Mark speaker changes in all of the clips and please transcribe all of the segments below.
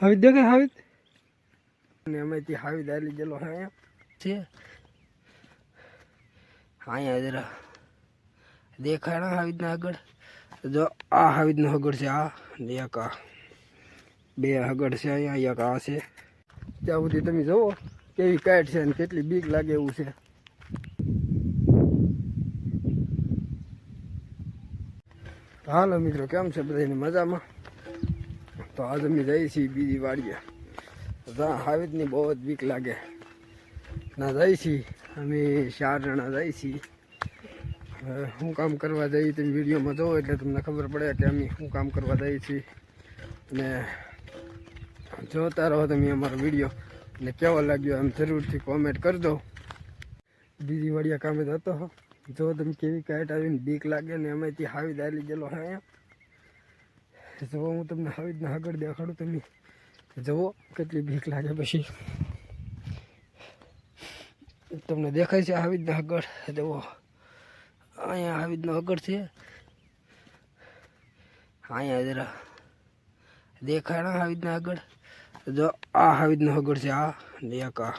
Speaker 1: હાવી દેખાય હાવી અને એમાંથી હાવી દાલી ગયેલો હા છે. અહીંયા જરા દેખાય ને હાવીદના આગળ જો, આ હાવીદનો હગડ છે, આ ને એક આ. બે હગડ છે અહીંયા, એક આ છે. ત્યાં સુધી તમે જુઓ કેવી કાઈટ છે અને કેટલી બીક લાગે એવું છે. હાલો મિત્રો, કેમ છે બધાની મજામાં? તો આજ અમે જઈએ છીએ બીજી વાડીએ. ત્યાં હાવીદની બહુ જ બીક લાગે. ના, જઈએ છીએ. અમે ચાર જણા જઈએ છીએ. શું કામ કરવા જઈએ તમે વિડીયોમાં જોવો એટલે તમને ખબર પડે કે અમે શું કામ કરવા જઈએ છીએ. અને જોતા રહો તમે અમારો વીડિયો. અને કેવો લાગ્યો એમ જરૂરથી કોમેન્ટ કરી દો બીજી વાડિયા કામે જતો હો. જો તમે કેવી કાઈટ આવીને બીક લાગે ને અમે ત્યાં હાવી દાલી ગયેલો હે જો હું તમને હાવીદના આગળ દેખાડું, તમે જુઓ કેટલી બીક લાગે પછી. તમને દેખાય છે હાવીદના આગળ, જુઓ. અહીંયા હાવીદનો આગળ છે. અહીંયા જરા દેખાય ને રીતના આગળ. જો, આ આવી રીતના આગળ છે, આ, ને એક આ.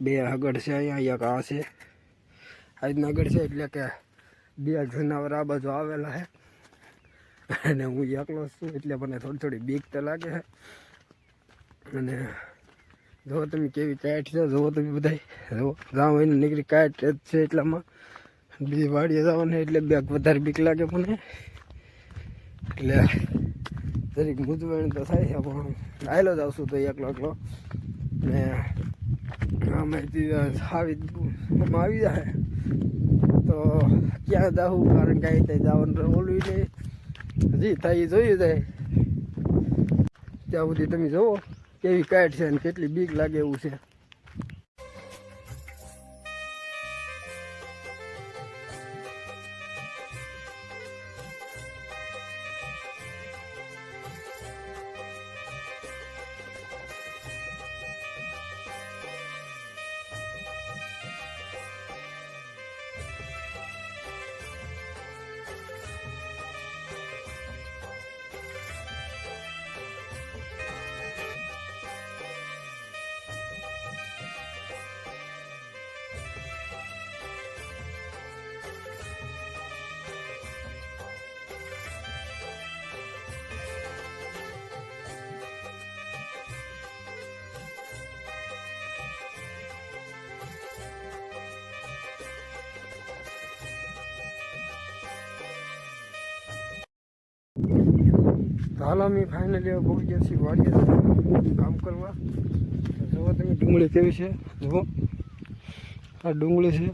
Speaker 1: બે આગળ છે, અહીંયા એક આ છે. આવી રીતના આગળ છે, એટલે કે બે જનાવર આ બાજુ આવેલા છે. અને હું એકલો છું, એટલે મને થોડી થોડી બીક તો લાગે છે. અને જુઓ તમે કેવી કાયટ છે જુઓ તમે બધા જુઓ જાઉં એને નીકળી કાયટ જ છે એટલામાં. બીજી વાડીએ જવાને, એટલે બેગ વધારે બીક લાગે મને. એટલે દરેક મૂંઝવણ તો થાય છે, પણ આવેલો જ આવશું તો એકલો એકલો. ને આમાંથી આવી આવી જાય. તો ક્યાં જાવું કારણ કે અહીં ત્યાં જવાનું ઓલું નહીં. હજી થાય જોયું જાય ત્યાં સુધી તમે જુઓ કેવી કાઈટ છે અને કેટલી બીક લાગે એવું છે. તો હાલો અમે ફાઇનલી બહુ છીએ વાડીએ કામ કરવા. જુઓ તમે ડુંગળી કેવી છે? જુઓ. આ ડુંગળી છે.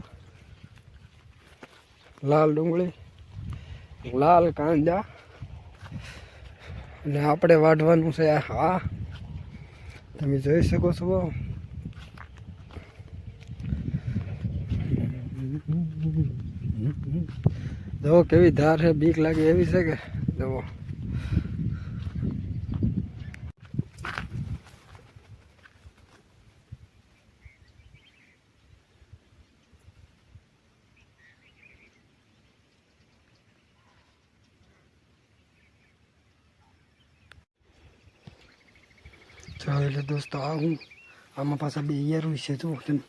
Speaker 1: લાલ ડુંગળી. લાલ કાંદા. અને આપણે વાઢવાનું છે હા. તમે જોઈ શકો છો. જુઓ કેવી ધાર છે, બીક લાગે એવી છે કે? જુઓ. એટલે દોસ્તો, આ હું આમાં પાછા બે યારું છે. જો તમે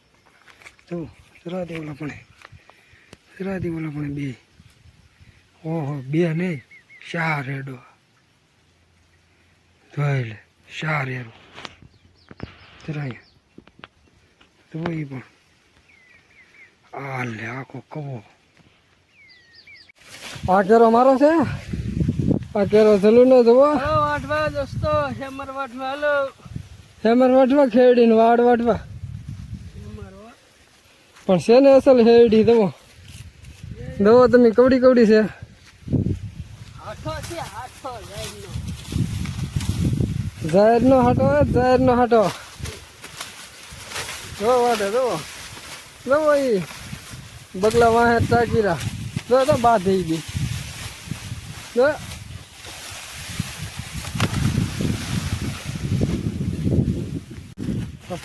Speaker 1: જો જરા દેવલા પણ, જરા દેવલા પણ બે. ઓહો, બે નહીં ચાર રેડો જોઈ લે, ચાર રેડો જરા અહીંયા. જો એ પણ. આ લે, આખો કવો. આ કેરો મારો છે? આ કેરો ચલું ને જુઓ
Speaker 2: વાટવા દોસ્તો હેમર વાટવા હલો.
Speaker 1: હેમર વાટવા ખેડીને વાડ વાટવા પણ છે ને અસલ હેડી દવો દવો તમે કવડી કવડી છે. જાહેરનો હાટો જાહેરનો હાટો. જો વાટે, જો. જો ઈ બગલા વાહે ટાકીરા જો તો બાંધી ગઈ જો.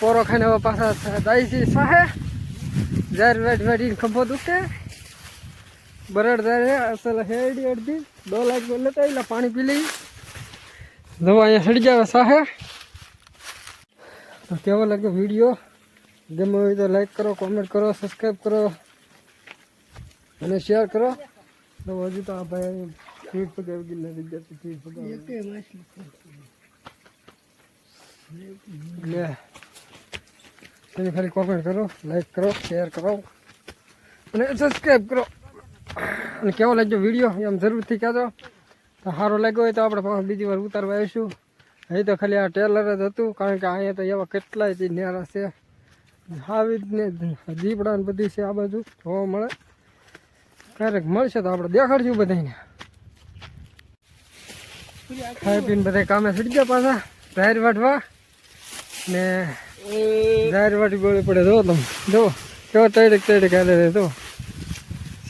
Speaker 1: પોરો ખાઈને હવે પાછા દાઈજી સાહે. જાહેર વેટ વેટીને ખંભો દુખે. બરડ જાય અસલ હેડી અડધી. દો લાખ લેતા એટલે પાણી પી લઈ. દવા અહીંયા સડી જાવે સાહે. તો કેવો લાગ્યો વીડિયો? ગમે હોય તો લાઈક કરો કોમેન્ટ કરો સબસ્ક્રાઈબ કરો. અને શેર કરો. તો હજુ તો આ ભાઈ ફીટ પગાવી ગઈ નથી ફીટ પગાવી લે. તમે ખાલી કોમેન્ટ કરો લાઈક કરો શેર કરો, અને સબસ્ક્રાઈબ કરો. અને કેવો લાગ્યો વીડિયો એમ જરૂરથી કહેજો. તો સારો લાગ્યો હોય તો આપણે બીજી વાર ઉતારવા આવીશું. અહીં તો ખાલી આ ટેલર જ હતું, કારણ કે અહીંયા તો એવા કેટલાય જે નેરા છે. આવી ને દીપડા ને બધી છે આ બાજુ, જોવા મળે. ક્યારેક મળશે તો આપણે દેખાડશું બધાને ખાઈ પીને બધા કામે છૂટી ગયા પાછા, જાહેર વાટવા ને જાહેર વાટી બોલે પડે. જો તમે, જો કેવો તડક તડક હાલે છે, જો.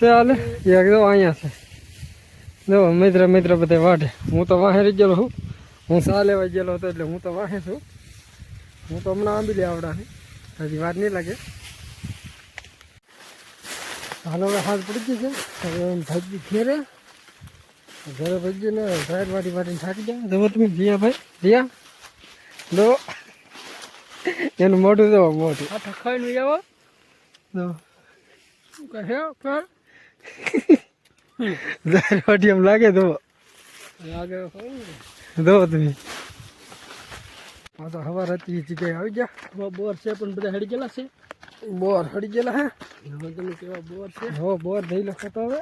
Speaker 1: હાલે? એક જો અહીંયા છે. જો, મિત્ર મિત્ર બધા વાટે. હું તો વાહે રહી ગયેલો છું. હું સા લેવા ગયેલો હતો એટલે હું તો વાહે છું. હું તો હમણાં આંબી લે આવડાને હજી વાર નહીં લાગે. હાલો, હવે હાથ પડી ગઈ છે. હવે ભાગી ઘેરે. ઘરે ભાગી ને સાઈડ વાટી વાટીને થાકી જાય જવો તમે જીયા ભાઈ જીયા. દો એનું મોઢું જો મોઢું
Speaker 2: આ ઠખાઈ નું આવો
Speaker 1: જો
Speaker 2: શું કહે કર
Speaker 1: સાઈડ વાટી એમ લાગે તો
Speaker 2: લાગે હોય
Speaker 1: દો તમે આ તો હવાર હતી એ જગ્યાએ આવી ગયા
Speaker 2: ને બોર છે પણ બધા હેડી ગયેલા છે
Speaker 1: બોર હડી ગયેલા હે
Speaker 2: હવે તમે કેવા બોર છે
Speaker 1: હો બોર થઈ લખો તો હવે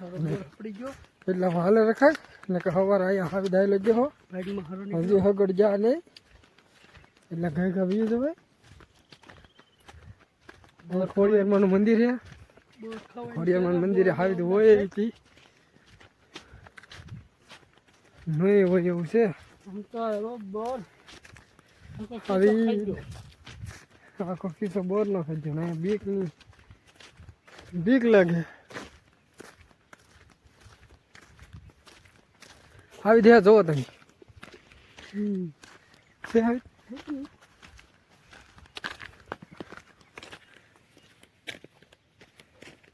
Speaker 2: હવે બોર પડી ગયો
Speaker 1: એટલા હાલે રખાય ને કે હવાર અહીંયા આવી દાઈ લેજો હો
Speaker 2: ગાડીમાં હારો નીકળ્યો
Speaker 1: હજી હગડ જા નહીં એટલે ઘઈ છે ભાઈ? હવે ખોડિયારમાંનું મંદિર છે.
Speaker 2: ખવાય
Speaker 1: ખોડિયારમાંનું મંદિર હાવી હોય એથી નહીં હોય એવું છે. આવી. આખો કિસ્સો બોર નો ખાજો ને બીકની બીક લાગે. આવી દે જોવો તમે.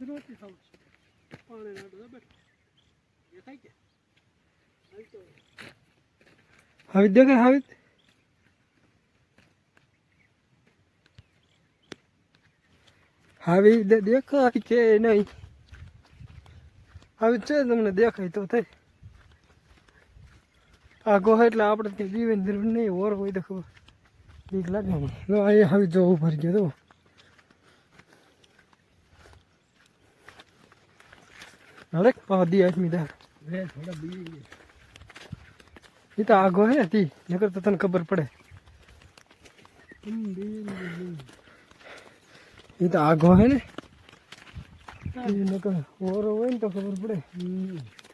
Speaker 2: રોટી ખાવું
Speaker 1: આવી દેખાય હવે આવી દેખાય કે નહીં? આવી છે તમને દેખાય તો થઈ આ ગોહ એટલે આપણે ત્યાં જીવન જરૂર નહીં ઓર હોય તો ખબર. બીક લાગે ને અહીંયા આવી જો ઉભર ગયો તો હરેક પાદી આજ આદમી દા
Speaker 2: થોડા બી.
Speaker 1: એ તો આગો હે તી નકર તો તને ખબર પડે. એ તો આગો હે ને. નકર ઓર હોય ને તો ખબર પડે.